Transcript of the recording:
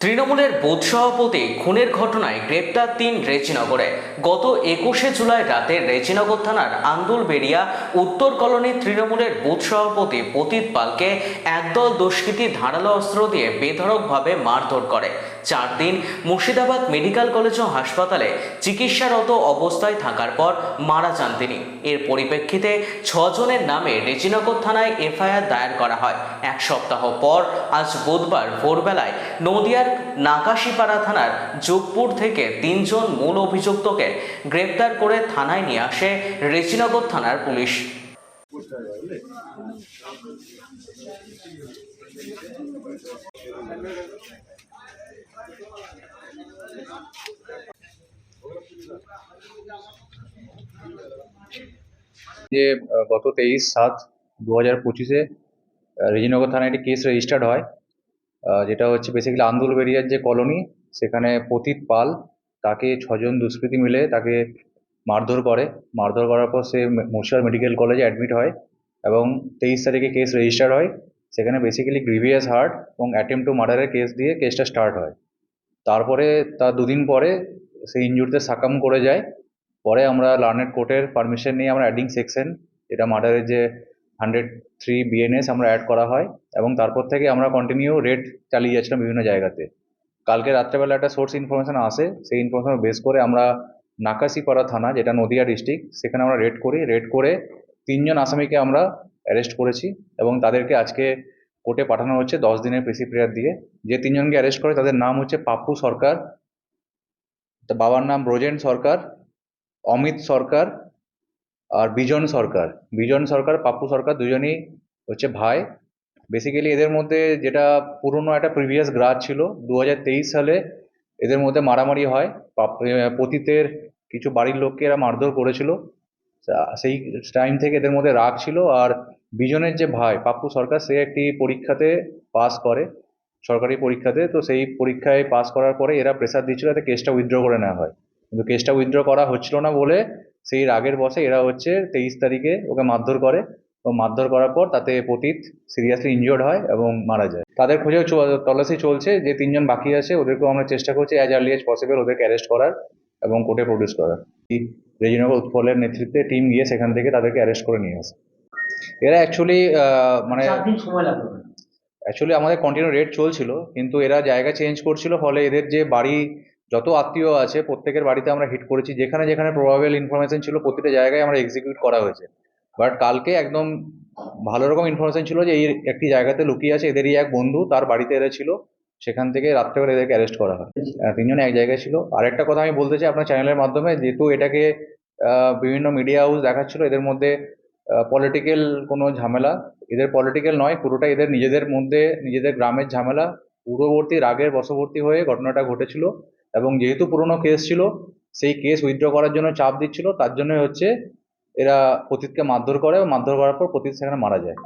তৃণমূলের বুথ সভাপতি খুনের ঘটনায় গ্রেপ্তার তিন রেজিনগরে। গত একুশে জুলাই রাতে রেজিনগর থানার আন্দুল আন্দুলবেড়িয়া উত্তর কলোনির তৃণমূলের বুথ সভাপতি পতিত পালকে একদল দুষ্কৃতী ধারালো অস্ত্র দিয়ে বেধড়কভাবে মারধর করে। চার দিন মুর্শিদাবাদ মেডিকেল কলেজ ও হাসপাতালে চিকিৎসারত অবস্থায় থাকার পর মারা যান তিনি। এর পরিপ্রেক্ষিতে ছজনের নামে রেজিনগর থানায় এফআইআর দায়ের করা হয়। এক সপ্তাহ পর আজ বুধবার ভোরবেলায় নদিয়ার নাকাশিপাড়া থানার যোগপুর থেকে তিনজন মূল অভিযুক্তকে গ্রেপ্তার করে থানায় নিয়ে আসে রেচিনগর থানার পুলিশ। যে গত তেইশ সাত দু হাজার পঁচিশে রেজিনগর থানায় একটি কেস রেজিস্টার্ড হয়। যেটা হচ্ছে বেসিক্যালি আন্দুলবেরিয়ার যে কলোনি সেখানে পতিত পাল, তাকে ছজন দুষ্কৃতী মিলে তাকে মারধর করে। মারধর করার পর সে মুর্শিদাবাদ মেডিকেল কলেজে অ্যাডমিট হয় এবং তেইশ তারিখে কেস রেজিস্টার হয়। সেখানে বেসিক্যালি গ্রিভিয়াস হার্ট এবং অ্যাটেম্প টু মার্ডারের কেস দিয়ে কেসটা স্টার্ট হয়। তারপরে তার দুদিন পরে সেই ইনজুরিতে সাকাম করে যায়। পরে আমরা লার্নেড কোর্টের পারমিশন নিয়ে আমরা অ্যাডিং সেকশন এটা মার্ডারের যে হান্ড্রেড থ্রি বিএনএস আমরা অ্যাড করা হয় এবং তারপর থেকে আমরা কন্টিনিউ রেড চালিয়ে যাচ্ছিলাম বিভিন্ন জায়গাতে। কালকে রাত্রেবেলা একটা সোর্স ইনফরমেশন আসে, সেই ইনফরমেশান বেস করে আমরা নাকাশিপাড়া থানা, যেটা নদিয়া ডিস্ট্রিক্ট সেখানে আমরা রেড করি। রেড করে তিনজন আসামিকে আমরা অ্যারেস্ট করেছি এবং তাদেরকে আজকে কোর্টে পাঠানো হচ্ছে দশ দিনের প্রেসি প্রেয়ার দিয়ে। যে তিনজনকে অ্যারেস্ট করে, তাদের নাম হচ্ছে পাপ্পু সরকার, বাবার নাম ব্রজেন সরকার, অমিত সরকার আর বিজন সরকার বিজন সরকার, পাপ্পু সরকার দুজনই হচ্ছে ভাই। বেসিক্যালি এদের মধ্যে যেটা পুরনো একটা প্রিভিয়াস গ্রাজ ছিল দু হাজার তেইশ সালে এদের মধ্যে মারামারি হয়। পতিতের কিছু বাড়ির লোককে এরা মারধর করেছিল। সেই টাইম থেকে এদের মধ্যে রাগ ছিল। আর বিজনের যে ভাই, পাপ্পু সরকার, সে একটি পরীক্ষাতে পাস করে, সরকারি পরীক্ষাতে। তো সেই পরীক্ষায় পাস করার পরে এরা প্রেসার দিচ্ছিল যাতে কেসটা উইথড্র করে নেওয়া হয়। কিন্তু কেসটা উইথড্র করা হচ্ছিল না বলে সেই রাগের বসে এরা হচ্ছে তেইশ তারিখে ওকে মারধর করে। এবং মারধর করার পর তাতে পতিত সিরিয়াসলি ইনজিওর্ড হয় এবং মারা যায়। তাদের খোঁজেও তল্লাশি চলছে যে তিনজন বাকি আছে ওদেরকেও আমরা চেষ্টা করছি অ্যাজ আর্লি এজ পসিবল ওদেরকে অ্যারেস্ট করার এবং কোর্টে প্রডিউস করার। রেজিনগর উৎপলের নেতৃত্বে টিম গিয়ে সেখান থেকে তাদেরকে অ্যারেস্ট করে নিয়ে আসে। এরা অ্যাকচুয়ালি মানে অ্যাকচুয়ালি আমাদের কন্টিনিউ রেট চলছিল কিন্তু এরা জায়গা চেঞ্জ করছিল ফলে এদের যে বাড়ি যত আত্মীয় আছে, প্রত্যেকের বাড়িতে আমরা হিট করেছি। যেখানে যেখানে প্রবাবেল ইনফরমেশন ছিল, প্রতিটা জায়গায় আমরা এক্সিকিউট করা হয়েছে। বাট কালকে একদম ভালো রকম ইনফরমেশন ছিল যে, এই একটি জায়গাতে লুকিয়ে আছে, এদেরই এক বন্ধু, তার বাড়িতে এরা ছিল। সেখান থেকে রাত্রেবেলা এদেরকে অ্যারেস্ট করা হয়। তিনজনে এক জায়গায় ছিল। আরেকটা কথা আমি বলতে চাই আপনার চ্যানেলের মাধ্যমে, যেহেতু এটাকে বিভিন্ন মিডিয়া হাউস দেখাচ্ছিল, এদের মধ্যে পলিটিক্যাল কোনো ঝামেলা। এদের পলিটিক্যাল নয়, পুরোটা এদের নিজেদের মধ্যে, নিজেদের গ্রামের ঝামেলা। পূর্ববর্তী রাগের বশবর্তী হয়ে ঘটনাটা ঘটেছিল। এবং যেহেতু পুরনো কেস ছিল, সেই কেস উইথড্র করার জন্য চাপ দিচ্ছিল, তার জন্যই হচ্ছে এরা পতিতকে মারধর করে, মারধর করার পর পতিত সেখানে মারা যায়।